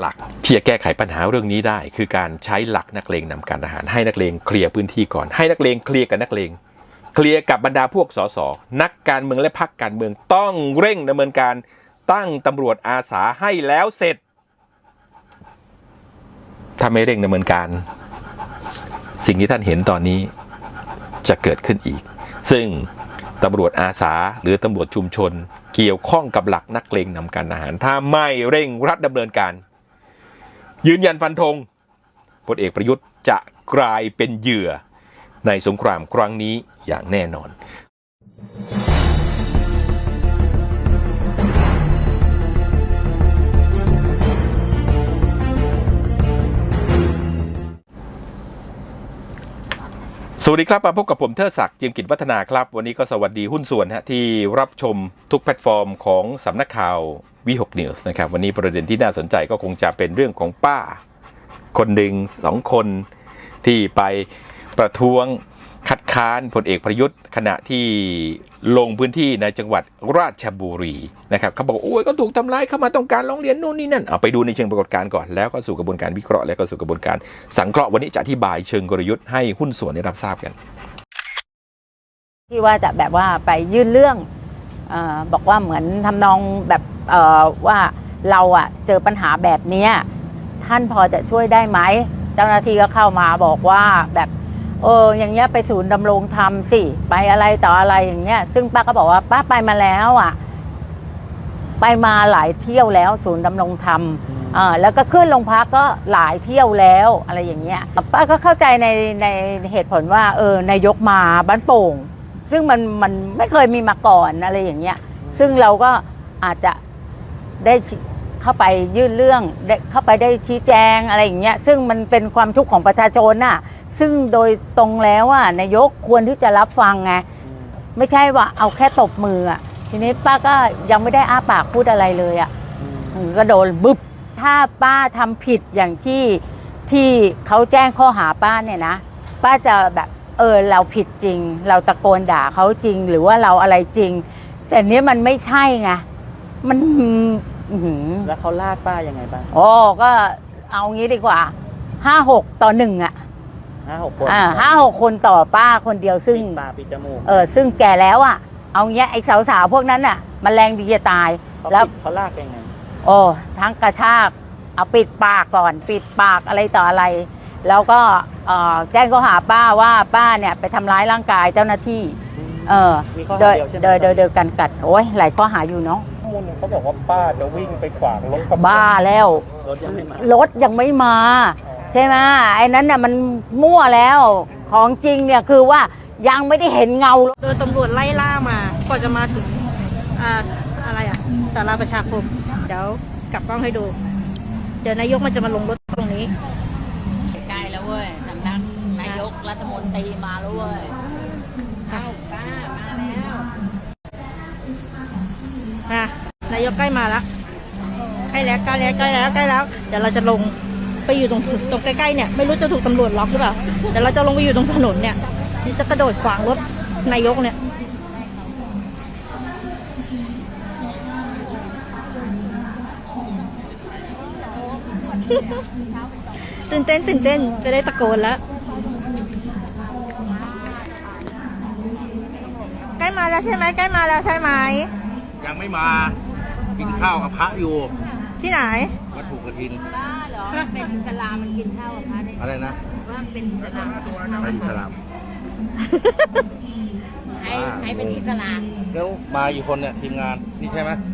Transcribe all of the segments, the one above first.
หลักที่จะแก้ไขปัญหาเรื่องนี้ได้ คือการใช้หลักนักเลงนำการทหาร ให้นักเลงเคลียร์พื้นที่ก่อน ให้นักเลงเคลียร์กับนักเลงเคลียร์กับบรรดาพวกสสนักการเมืองและพรรคการเมืองต้องเร่งดำเนินการตั้งตำรวจอาสาให้แล้วเสร็จ ถ้าไม่เร่งดำเนินการ สิ่งที่ท่านเห็นตอนนี้จะเกิดขึ้นอีก ซึ่งตำรวจอาสาหรือตำรวจชุมชน เกี่ยวข้องกับหลักนักเลงนำการทหาร ถ้าไม่เร่งรัดดำเนินการ ยืนยันฟันธงพลเอกประยุทธ์จะกลายเป็นเหยื่อในสงครามครั้งนี้อย่างแน่นอนสวัสดีครับ มาพบกับผมเทิดศักดิ์เจียมกิจวัฒนาครับ วันนี้ก็สวัสดีหุ้นส่วนฮะที่รับชมทุกแพลตฟอร์มของสำนักข่าว วีหกนิวส์นะครับ วันนี้ประเด็นที่น่าสนใจก็คงจะเป็นเรื่องของป้า คนหนึ่งสองคนที่ไปประท้วงคัดค้านพลเอกประยุทธ์ขณะที่ลงพื้นที่ในจังหวัดราชบุรีนะครับเขาบอกโอ้ยก็ถูกทำร้ายเข้ามาต้องการร้องเรียนนู่นนี่นั่นเอาไปดูในเชิงปรากฏการณ์ก่อนแล้วก็สู่กระบวนการวิเคราะห์แล้วก็สู่กระบวนการสังเคราะห์วันนี้จะอธิบายเชิงกลยุทธ์ให้หุ้นส่วนได้รับทราบกัน ที่ว่าจะแบบว่าไปยื่นเรื่องอบอกว่าเหมือนทำนองแบบ ว่าเราอะเจอปัญหาแบบเนี้ยท่านพอจะช่วยได้ไหม เจ้าหน้าที่ก็เข้ามาบอกว่าแบบเอออย่างเงี้ยไปศูนย์ดำรงธรรมสิไปอะไรต่ออะไรอย่างเงี้ย ซึ่งป้าก็บอกว่าป้าไปมาแล้วอะไปมาหลายเที่ยวแล้ว ศูนย์ดำรงธรรมอ่าแล้วก็ขึ้นโรงพักก็หลายเที่ยวแล้วอะไรอย่างเงี้ยป้าก็เข้าใจในในเหตุผลว่า เออนายกมาบ้านโป่ง ซึ่งมันมันไม่เคยมีมาก่อนอะไรอย่างเงี้ย ซึ่งเราก็อาจจะ ได้เข้าไปยื่นเรื่องเข้าไปได้ชี้แจงอะไรอย่างเงี้ยซึ่งมันเป็นความทุกข์ของประชาชนน่ะซึ่งโดยตรงแล้วอะนายกควรที่จะรับฟังไงไม่ใช่ว่าเอาแค่ตบมืออะทีนี้ป้าก็ยังไม่ได้อ้าปากพูดอะไรเลยอะก็โดนบึบถ้าป้าทำผิดอย่างที่ที่เขาแจ้งข้อหาป้าเนี่ยนะ ป้าจะแบบเออเราผิดจริง เราตะโกนด่าเขาจริง หรือว่าเราอะไรจริง แต่เนี้ยมันไม่ใช่ไงมัน อื้อหือแล้วเขาลากป้ายังไงบ้างโอ้ก็เอางี้ดีกว่าห้าหกต่อหนึ่งอะห้าหกคนอ่าห้าหกคนต่อป้าคนเดียวซึ่ง ปิดปากปิดจมูกเออซึ่งแก่แล้วอะ เอาเงี้ยไอ้สาวๆพวกนั้นอะ มันแรงดีจะตาย เขาแล้ว ปิดเขาลากยังไงโอ้ทั้งกระชากเอาปิดปากก่อน ปิดปากอะไรต่ออะไร แล้วก็เอ่อแจ้งข้อหาป้าว่าป้าเนี่ยไปทำร้ายร่างกายเจ้าหน้าที่ เออมีข้อโดหายเดียวใช่ไหมโดยโดยโดยการกัดโอ้ยหลายข้อหาอยู่เนาะข้อ มูลหนึ่งเขาบอกว่าป้าจะวิ่งไปขวางรถขบวนบ้าแล้ว รถยังไม่มารถยังไม่มา ใช่ไหมไอ้นั้นน่ะมันมั่วแล้ว ของจริงเนี่ยคือว่ายังไม่ได้เห็นเงา โดนตำรวจไล่ล่ามากว่าจะมาถึงอ่าอะไรอะสาราประชาคม เดี๋ยวกลับกล้องให้ดู เดี๋ยวนายกมันจะมาลงรถตรงนี้ ใกล้แล้วเว้ยสำนักนายกรัฐมนตรีมาแล้วเว้ย ยกใกล้มาแล้วใกล้แล้วใกล้แล้วใกล้แล้วใกล้แล้ว เดี๋ยวเราจะลงไปอยู่ตรงตรงใกล้ๆเนี่ยไม่รู้จะถูกตำรวจล็อกหรือเปล่าเดี๋ยวเราจะลงไปอยู่ตรงถนนเนี่ยนี่จะกระโดดขวางรถนายกเนี่ยตื่นเต้นตื่นเต้นจะได้ตะโกนแล้วใกล้มาแล้วใช่ไหมใกล้มาแล้วใช่ไหมยังไม่มา กินข้าวกับพระอยู่ที่ไหน วัดถูกกระทินป้าเหรอ เป็นอิสลามมันกินข้าวกับพระได้อะไรนะว่าเป็นอิสลามกินข้าวพระอิสลามใครใครเป็นอิสลามแล้วมาอยู่คนเนี่ยทีมงานนี่ใช่ไหมนี่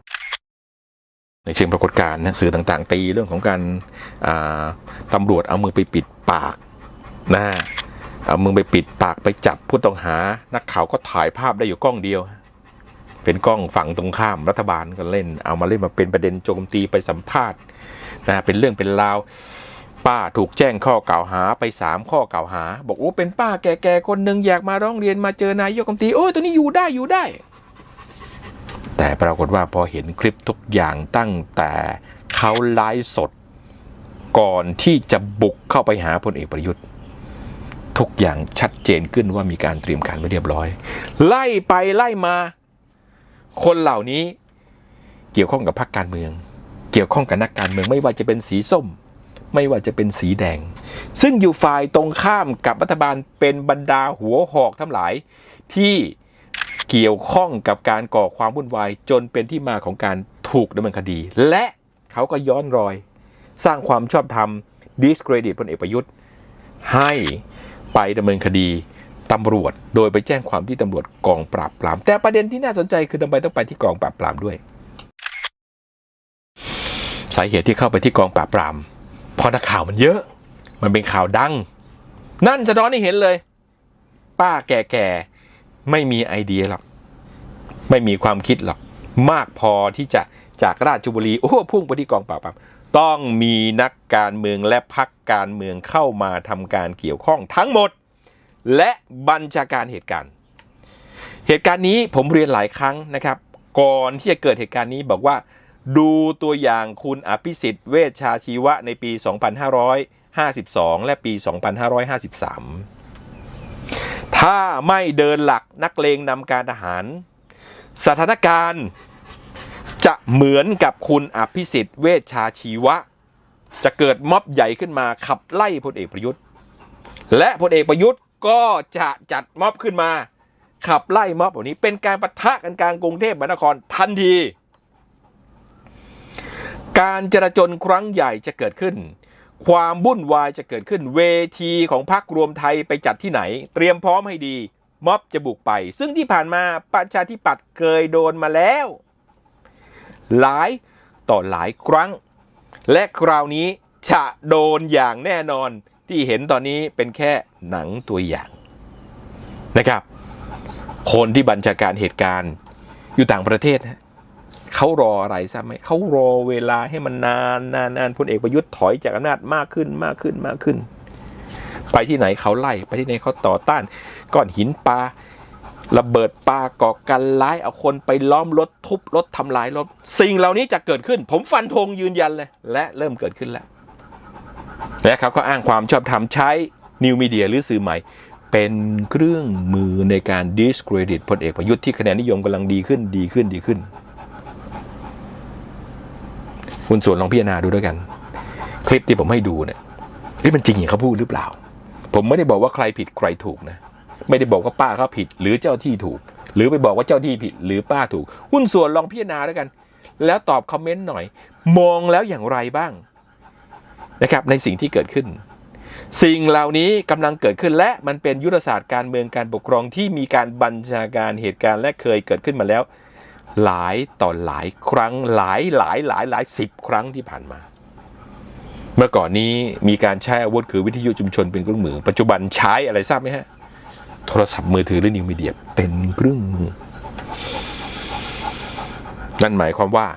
เชิงปรากฏการณ์นะสื่อต่างๆ ตีเรื่องของการตำรวจเอามือไปปิดปากนะเอามือไปปิดปากไปจับผู้ต้องหา นักข่าวก็ถ่ายภาพได้อยู่กล้องเดียว เป็นกล้องฝั่งตรงข้ามรัฐบาลก็เล่น เอามาเล่นมาเป็นประเด็นโจมตีไปสัมภาษณ์นะเป็นเรื่องเป็นราวป้าถูกแจ้งข้อกล่าวหาไปสามข้อกล่าวหา บอกโอ้เป็นป้าแก่ๆคนหนึ่งอยากมาร้องเรียนมาเจอนายกรัฐมนตรีโอ้ตัวนี้อยู่ได้อยู่ได้ แต่ปรากฏว่าพอเห็นคลิปทุกอย่างตั้งแต่เขาไลฟ์สด ก่อนที่จะบุกเข้าไปหาพลเอกประยุทธ์ ทุกอย่างชัดเจนขึ้นว่ามีการเตรียมการไว้เรียบร้อย ไล่ไปไล่มา คนเหล่านี้เกี่ยวข้องกับพรรคการเมือง เกี่ยวข้องกับนักการเมืองไม่ว่าจะเป็นสีส้ม ไม่ว่าจะเป็นสีแดง ซึ่งอยู่ฝ่ายตรงข้ามกับรัฐบาลเป็นบรรดาหัวหอกทั้งหลายที่ เกี่ยวข้องกับการก่อความวุ่นวายจนเป็นที่มาของการถูกดำเนินคดี และเขาก็ย้อนรอย สร้างความชอบธรรม discredit พลเอกประยุทธ์ ให้ไปดำเนินคดีตำรวจ โดยไปแจ้งความที่ตำรวจกองปราบปราม แต่ประเด็นที่น่าสนใจคือทำไมต้องไปที่กองปราบปรามด้วย สาเหตุที่เข้าไปที่กองปราบปรามเพราะนักข่าวมันเยอะ มันเป็นข่าวดัง นั่นสะท้อนให้เห็นเลย ป้าแก่ๆ ไม่มีไอเดียหรอก ไม่มีความคิดหรอก มากพอที่จะจากราชบุรีโอ้พุ่งไปที่กองปราบปรามต้องมีนักการเมืองและพักการเมืองเข้ามาทำการเกี่ยวข้องทั้งหมด และบัญชาการเหตุการณ์ เหตุการณ์นี้ผมเรียนหลายครั้งนะครับ ก่อนที่จะเกิดเหตุการณ์นี้บอกว่า ดูตัวอย่างคุณอภิสิทธิ์เวชชาชีวะในปี 2552 และปี 2553 ถ้าไม่เดินหลักนักเลงนำการทหาร สถานการณ์จะเหมือนกับคุณอภิสิทธิ์เวชชาชีวะ จะเกิดม็อบใหญ่ขึ้นมาขับไล่พลเอกประยุทธ์ และพลเอกประยุทธ์ก็จะจัดม็อบขึ้นมา ขับไล่ม็อบแบบนี้เป็นการปะทะกันกลางกรุงเทพมหานครทันที การจราจนครั้งใหญ่จะเกิดขึ้น ความวุ่นวายจะเกิดขึ้นเวทีของพรรครวมไทยไปจัดที่ไหน เตรียมพร้อมให้ดี ม็อบจะบุกไป ซึ่งที่ผ่านมาประชาธิปัตย์เคยโดนมาแล้ว หลายต่อหลายครั้ง และคราวนี้จะโดนอย่างแน่นอนที่เห็นตอนนี้เป็นแค่หนังตัวอย่างนะครับ คนที่บัญชาการเหตุการณ์อยู่ต่างประเทศฮะ เขารออะไรทราบไหมเขารอเวลาให้มันนานนานนานพลเอกประยุทธ์ถอยจากอำนาจมากขึ้นมากขึ้นมากขึ้น ไปที่ไหนเขาไล่ ไปที่ไหนเขาต่อต้านก้อนหินปลาระเบิดปลาก่อกันร้ายเอาคนไปล้อมรถทุบรถทำลายรถ สิ่งเหล่านี้จะเกิดขึ้น ผมฟันธงยืนยันเลย และเริ่มเกิดขึ้นแล้วและเขาก็อ้างความชอบธรรมใช้นิวมีเดียหรือสื่อใหม่ เป็นเครื่องมือในการ discredit พลเอกประยุทธ์ที่คะแนนนิยมกำลังดีขึ้นดีขึ้นดีขึ้น คุณส่วนลองพิจารณาดูด้วยกัน คลิปที่ผมให้ดูเนี่ยเฮ้ยมันจริงอย่างเขาพูดหรือเปล่า ผมไม่ได้บอกว่าใครผิดใครถูกนะ ไม่ได้บอกว่าป้าเขาผิด หรือเจ้าที่ถูก หรือไปบอกว่าเจ้าที่ผิด หรือป้าถูก หุ้นส่วนลองพิจารณาด้วยกัน แล้วตอบคอมเมนต์หน่อย มองแล้วอย่างไรบ้างนะครับในสิ่งที่เกิดขึ้น สิ่งเหล่านี้กำลังเกิดขึ้นและมันเป็นยุทธศาสตร์การเมืองการปกครองที่มีการบัญชาการเหตุการณ์และเคยเกิดขึ้นมาแล้ว หลายต่อหลายครั้งหลายหลายหลายหลายสิบครั้งที่ผ่านมา เมื่อก่อนนี้มีการใช้อาวุธคือวิทยุชุมชนเป็นเครื่องมือ ปัจจุบันใช้อะไรทราบไหมฮะ โทรศัพท์มือถือหรือนิวมีเดียเป็นเครื่องมือ นั่นหมายความว่า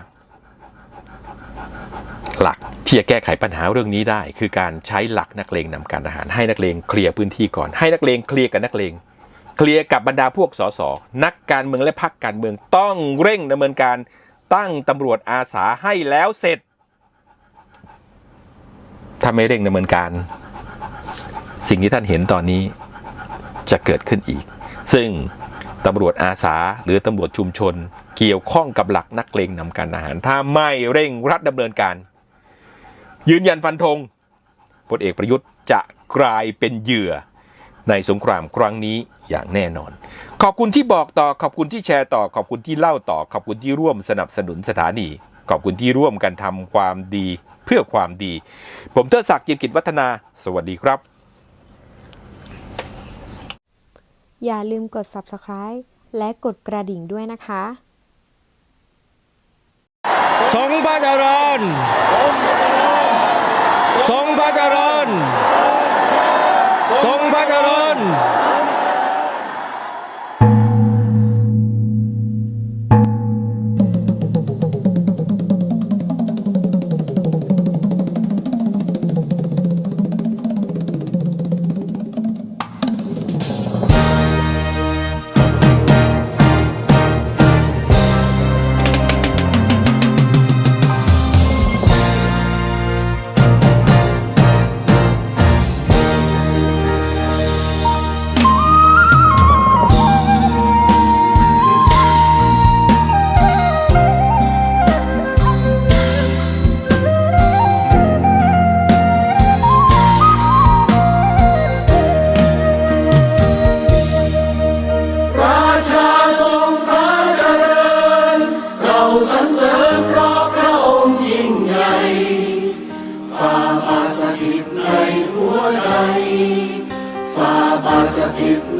หลักที่จะแก้ไขปัญหาเรื่องนี้ได้ คือการใช้หลักนักเลงนำการทหารให้นักเลงเคลียร์พื้นที่ก่อน ให้นักเลงเคลียร์กับนักเลง เคลียร์กับบรรดาพวกสสนักการเมืองและพรรคการเมืองต้องเร่งดำเนินการตั้งตำรวจอาสาให้แล้วเสร็จ ถ้าไม่เร่งดำเนินการ สิ่งที่ท่านเห็นตอนนี้จะเกิดขึ้นอีก ซึ่งตำรวจอาสาหรือตำรวจชุมชน เกี่ยวข้องกับหลักนักเลงนำการทหาร ถ้าไม่เร่งรัดดำเนินการ ยืนยันฟันธงพลเอกประยุทธ์จะกลายเป็นเหยื่อ ในสงครามครั้งนี้อย่างแน่นอน ขอบคุณที่บอกต่อขอบคุณที่แชร์ต่อ ขอบคุณที่เล่าต่อ ขอบคุณที่ร่วมสนับสนุนสถานี ขอบคุณที่ร่วมกันทำความดีเพื่อความดี ผมเทิดศักดิ์จิมกิจวัฒนา สวัสดีครับ อย่าลืมกด subscribe และกดกระดิ่งด้วยนะคะทรงพระเจริญทรงพระเจริญ ทรงพระเจริญ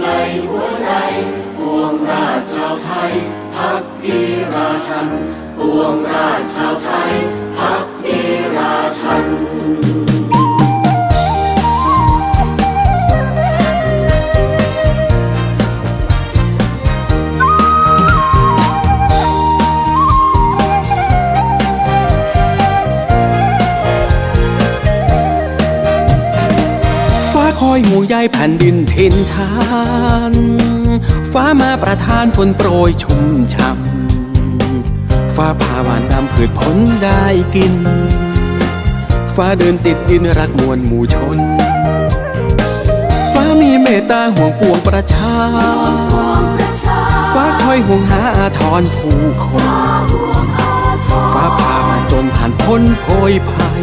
ในหัวใจปวงราชชาวไทยพักดีราชันปวงราชชาวไทยพักดีราชัน คอยห่วงใยแผ่นดินทินทานฟ้ามาประทานฝนโปรยชุ่มช่ำฟ้าพาหวานนำพืชผลได้กิน ฟ้าเดินติดดินรักมวลหมู่ชน ฟ้ามีเมตตาห่วงปวงประชา ฟ้าคอยห่วงหาอาทรผู้คน ฟ้าพามาจนผ่านพ้นโพยภัย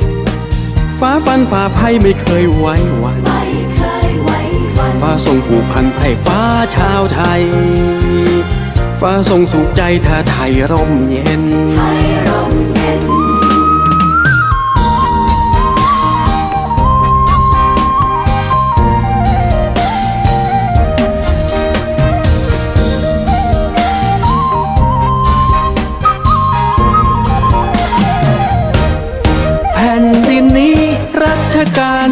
ฟ้าฟันฝ่าภัยไม่เคยไว้วัน ฟ้าทรงผูกพันให้ฟ้าชาวไทย ฟ้าทรงสุขใจถ้าไทยร่มเย็นแ